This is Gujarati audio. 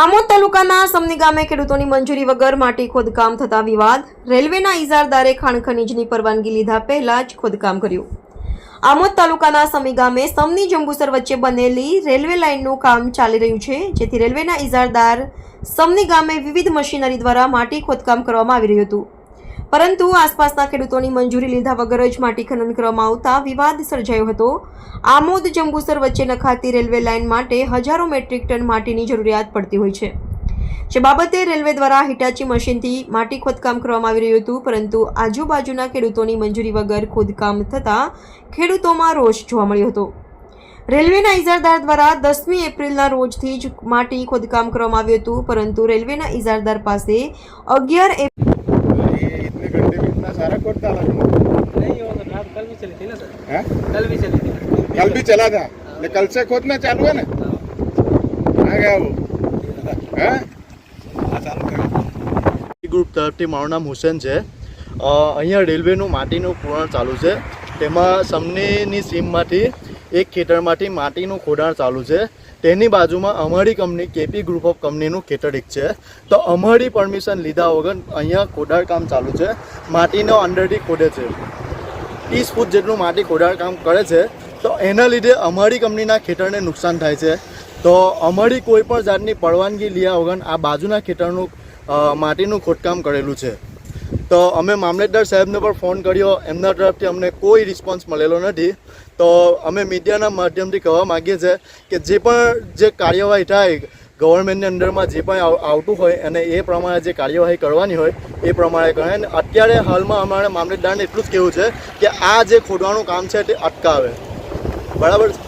આમોદ તાલુકાના સમની ગામે ખેડૂતોની મંજૂરી વગર માટી ખોદકામ થતા વિવાદ. રેલવેના ઇજારદારે ખાણ ખનીજની પરવાનગી લીધા પહેલા જ ખોદકામ કર્યું. આમોદ તાલુકાના સમી ગામે સમની જંબુસર વચ્ચે બનેલી રેલવે લાઇનનું કામ ચાલી રહ્યું છે, જેથી રેલવેના ઇજારદાર સમની ગામે વિવિધ મશીનરી દ્વારા માટી ખોદકામ કરવામાં આવી રહ્યું હતું. પરંતુ આસપાસના ખેડૂતોની મંજૂરી લીધા વગર જ માટી ખનન કરવામાં આવતા વિવાદ સર્જાયો હતો. આમોદ જંબુસર વચ્ચે નખાતી રેલવે લાઇન માટે હજારો મેટ્રિક ટન માટીની જરૂરિયાત પડતી હોય છે. જે બાબતે રેલવે દ્વારા હિટાચી મશીનથી માટી ખોદકામ કરવામાં આવી રહ્યું હતું, પરંતુ આજુબાજુના ખેડૂતોની મંજૂરી વગર ખોદકામ થતાં ખેડૂતોમાં રોષ જોવા મળ્યો હતો. રેલવેના ઇજારદાર દ્વારા દસમી એપ્રિલના રોજથી જ માટી ખોદકામ કરવામાં આવ્યું હતું, પરંતુ રેલવેના ઇજારદાર પાસે અગિયાર सारा कोट डाला तुम नहीं वो तो रात कल भी चली थी ना सर हैं? कल भी चली थी कल भी चला था लेकिन कल से खोदना चालू है ना कहाँ गया वो हैं? ગ્રુપ તરફથી મારું નામ હુસેન છે અ, અહીંયા રેલવેનું માટીનું પૂરણ ચાલુ છે તેમાં સમનીની સીમમાંથી એક ખેતરમાંથી માટીનું ખોદાણ ચાલુ છે. તેની બાજુમાં અમારી કંપની, કેપી ગ્રુપ ઓફ કંપનીનું ખેતર એક છે. તો અમારી પરમિશન લીધા વગર અહીંયા ખોદાણ કામ ચાલુ છે. માટીનો અંડરથી ખોદે છે. ત્રીસ ફૂટ જેટલું માટી ખોદાણ કામ કરે છે. તો એના લીધે અમારી કંપનીના ખેતરને નુકસાન થાય છે. તો અમારી કોઈ પણ જાતની પરવાનગી લીધા વગર આ બાજુના ખેતરનું માટીનું ખોદકામ કરેલું છે. તો અમે મામલતદાર સાહેબને પણ ફોન કર્યો. એમના તરફથી અમને કોઈ રિસ્પોન્સ મળેલો નથી. તો અમે મીડિયાના માધ્યમથી કહેવા માગીએ છીએ કે જે પણ જે કાર્યવાહી થાય ગવર્મેન્ટની અંડરમાં જે પણ આવતું હોય અને એ પ્રમાણે જે કાર્યવાહી કરવાની હોય, એ પ્રમાણે કરે અને અત્યારે હાલમાં અમારે મામલતદારને એટલું જ કહેવું છે કે આ જે ખોદવાનું કામ છે તે અટકાવે. બરાબર છે?